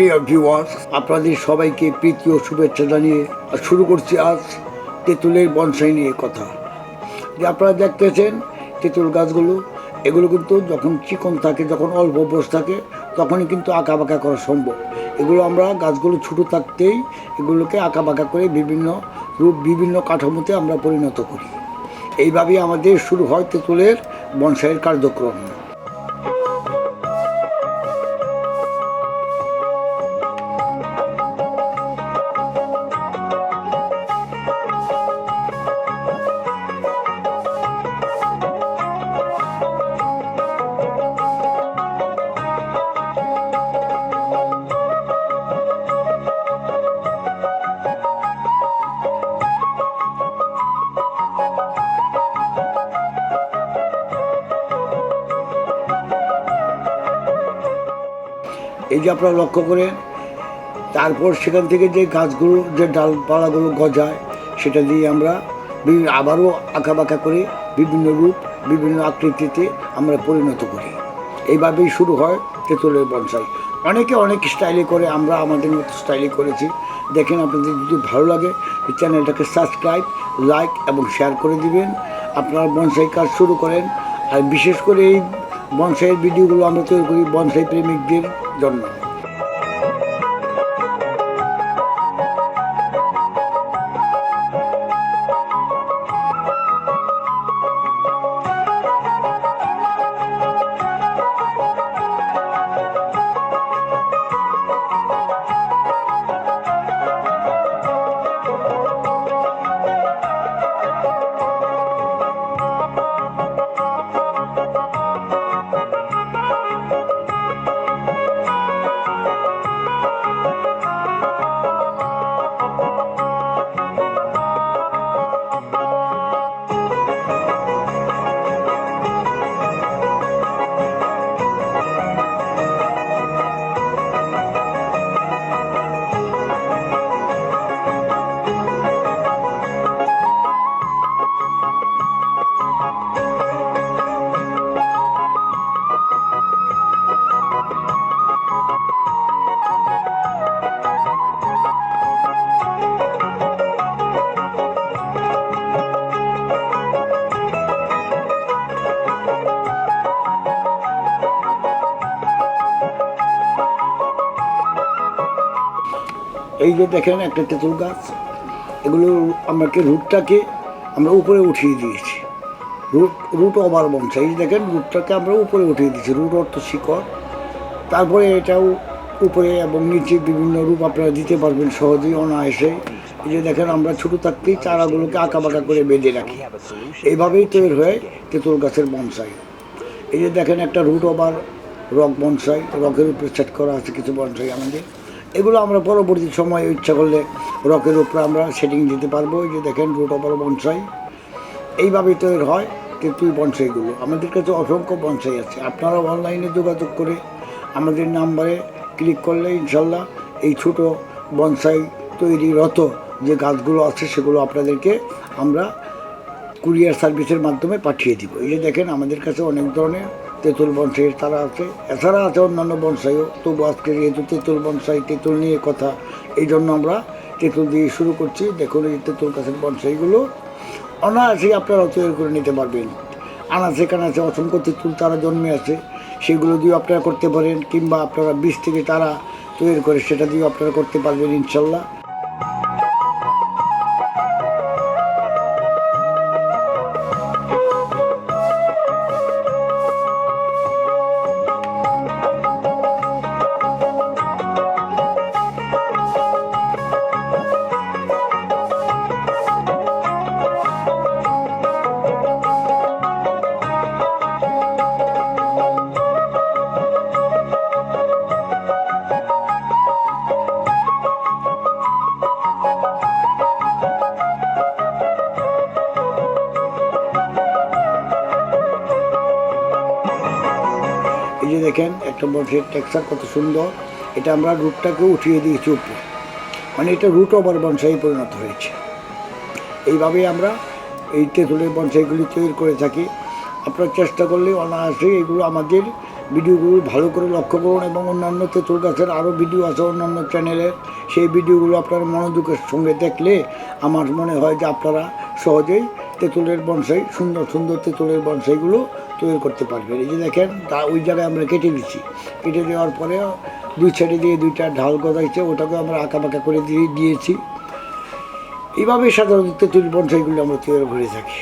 প্রিয় ভিউয়ার্স আপনাদের সবাইকে প্রীতি ও শুভেচ্ছা জানিয়ে শুরু করছি আজ তেঁতুলের বনসাই নিয়ে কথা। যে আপনারা দেখতেছেন তেঁতুল গাছগুলো, এগুলো কিন্তু যখন চিকন থাকে, যখন অল্প বয়স থাকে, তখনই কিন্তু আঁকা বাঁকা করা সম্ভব। এগুলো আমরা গাছগুলো ছোটো থাকতেই এগুলোকে আঁকা বাঁকা করে বিভিন্ন রূপ, বিভিন্ন কাঠামোতে আমরা পরিণত করি। এইভাবেই আমাদের শুরু হয় তেঁতুলের বনসাইয়ের কার্যক্রম। এই যে আপনারা লক্ষ্য করেন, তারপর সেখান থেকে যে গাছগুলো, যে ডালপালাগুলো গজায়, সেটা দিয়ে আমরা বিভিন্ন, আবারও বাঁকা করে বিভিন্ন রূপ, বিভিন্ন আকৃতিতে আমরা পরিণত করি। এইভাবেই শুরু হয় তেঁতুলের বনসাই। অনেকে অনেক স্টাইলে করে, আমরা আমাদের মতো স্টাইলে করেছি। দেখেন আপনাদের যদি ভালো লাগে, এই চ্যানেলটাকে সাবস্ক্রাইব, লাইক এবং শেয়ার করে দিবেন। আপনারা বনসাই কাজ শুরু করেন। আর বিশেষ করে এই বনসাইয়ের ভিডিওগুলো আমরা তৈরি করি বনসাই প্রেমিকদের জন্য। এই যে দেখেন একটা তেঁতুল গাছ, এগুলো আমাকে রুটটাকে আমরা উপরে উঠিয়ে দিয়েছি। রুট রুট ওভার বংশ এই দেখেন রুটটাকে আমরা উপরে উঠিয়ে দিয়েছি রুট অর্থ শিকড় তারপরে এটাও উপরে এবং নিচে বিভিন্ন রূপ আপনারা দিতে পারবেন সহজেই, অনায়াসে। এই যে দেখেন, আমরা ছোটো থাকতেই চারাগুলোকে আঁকা বাঁকা করে বেঁধে রাখি। এইভাবেই তৈরি হয় তেঁতুল গাছের বনসাই এই যে দেখেন, একটা রুট ওভার রক বনসাই রকের উপরে সেট করা আছে কিছু বনসাই আমাদের। এগুলো আমরা পরবর্তী সময়ে ইচ্ছা করলে রকের উপরে আমরা সেটিং দিতে পারব যে দেখেন রুট ওভার বনসাই এইভাবেই তৈরি হয় তেঁতুল বনসাইগুলো আমাদের কাছে অসংখ্য বনসাই আছে। আপনারা অনলাইনে যোগাযোগ করে আমাদের নাম্বারে ক্লিক করলে ইনশাল্লাহ এই ছোটো বনসাই তৈরিরত যে গাছগুলো আছে সেগুলো আপনাদেরকে আমরা কুরিয়ার সার্ভিসের মাধ্যমে পাঠিয়ে দিব। এই যে দেখেন আমাদের কাছে অনেক ধরনের তেঁতুল বনসাইয়ের তারা আছে। এছাড়া আছে অন্যান্য বনসাইও তবু আজকে যেহেতু তেঁতুল বনসাই তেঁতুল নিয়ে কথা এই জন্য আমরা তেঁতুল দিয়ে শুরু করছি। দেখুন এই তেঁতুল গাছের বনসাইগুলো অনায়াসেই আপনারা তৈরি করে নিতে পারবেন। আনাচে কানাচে অসংখ্য তেঁতুল তারা জন্মে আছে। সেগুলো দিয়ে আপনারা করতে পারেন, কিংবা আপনারা বীজ থেকে তারা তৈরি করে সেটা দিয়ে আপনারা করতে পারবেন ইনশাল্লাহ। দেখেন, একটা বনসাইয়ের টেক্সচার কত সুন্দর। এটা আমরা রুটটাকে উঠিয়ে দিয়েছি উপরে। মানে এটা রুট ওভার বনসাই পরিণত হয়েছে। এইভাবেই আমরা এই তেঁতুলের বনসাইগুলি তৈরি করে থাকি। আপনারা চেষ্টা করলে অনায়াসে এগুলো আমাদের ভিডিওগুলো ভালো করে লক্ষ্য করুন এবং অন্যান্য তেঁতুল গাছের আরও ভিডিও আছে অন্যান্য চ্যানেলের সেই ভিডিওগুলো আপনারা মনোযোগের সঙ্গে দেখলে আমার মনে হয় যে আপনারা সহজেই তেঁতুলের বনসাই সুন্দর সুন্দর তেঁতুলের বনসাইগুলো তৈরি করতে পারবেন এই যে দেখেন, তা ওই জায়গায় আমরা কেটে দিচ্ছি কেটে দেওয়ার পরেও দুই সাইডে দিয়ে দুইটা ঢাল গজাইছে ওটাকে আমরা আঁকা বাঁকা করে দিয়ে দিয়েছি। এইভাবে সাধারণত তেঁতুল বনসাইগুলো আমরা তৈরি করে থাকি।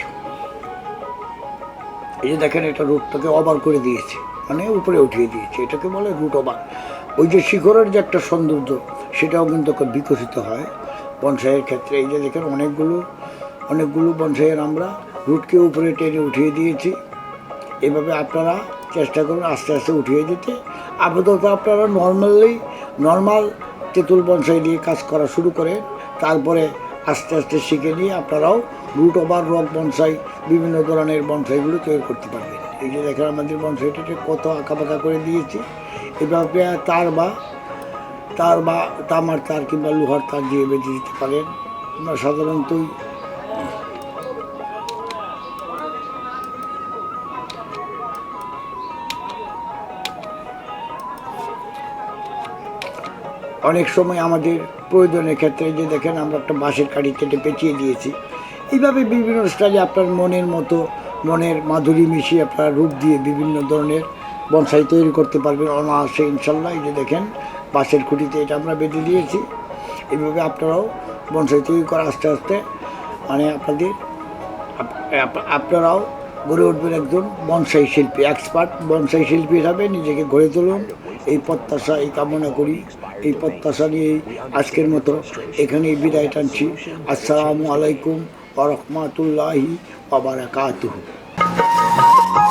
এই যে দেখেন, এটা রুটটাকে ওভার করে দিয়েছে মানে উপরে উঠিয়ে দিয়েছে। এটাকে বলে রুট ওভার। ওই যে শিখরের যে একটা সৌন্দর্য, সেটাও কিন্তু বিকশিত হয় বনসাইয়ের ক্ষেত্রে। এই যে দেখেন, অনেকগুলো অনেকগুলো বনসাইয়ের আমরা রুটকে উপরে টেনে উঠিয়ে দিয়েছি। এভাবে আপনারা চেষ্টা করুন আস্তে আস্তে উঠিয়ে দিতে। আপাতত আপনারা নর্মালি নর্মাল তেঁতুল বনসাই দিয়ে কাজ করা শুরু করেন। তারপরে আস্তে আস্তে শিখে নিয়ে আপনারাও রুট ওভার রক বনসাই, বিভিন্ন ধরনের বনসাইগুলো তৈরি করতে পারবেন। এই যে দেখেন আমাদের বনসাইটাকে কত আঁকা বাঁকা করে দিয়েছি। এভাবে তার বা তার বা তামার তার কিংবা লোহার তার দিয়ে বেঁধে দিতে পারেন। আমরা সাধারণতই অনেক সময় আমাদের প্রয়োজনের ক্ষেত্রে যে দেখেন আমরা একটা বাঁশের কাঠি কেটে পেঁচিয়ে দিয়েছি। এইভাবে বিভিন্ন স্টাইলে আপনার মনের মতো, মনের মাধুরী মিশিয়ে আপনার রূপ দিয়ে বিভিন্ন ধরনের বনসাই তৈরি করতে পারবেন। অনায়াসে ইনশাল্লাহ এই যে দেখেন বাঁশের খুঁটিতে এটা আমরা বেঁধে দিয়েছি। এইভাবে আপনারাও বনসাই তৈরি করা আস্তে আস্তে মানে আপনাদের আপ- আপ- আপনারাও গড়ে উঠবেন একজন বনসাই শিল্পী এক্সপার্ট বনসাই শিল্পী হিসাবে নিজেকে গড়ে তুলুন। এই প্রত্যাশা, এই কামনা করি। এই প্রত্যাশা নিয়েই আজকের মতো এখানেই বিদায় টানছি। আসসালামু আলাইকুম ওরহমাতুল্লাহি ওবারাকাতুহু রেডি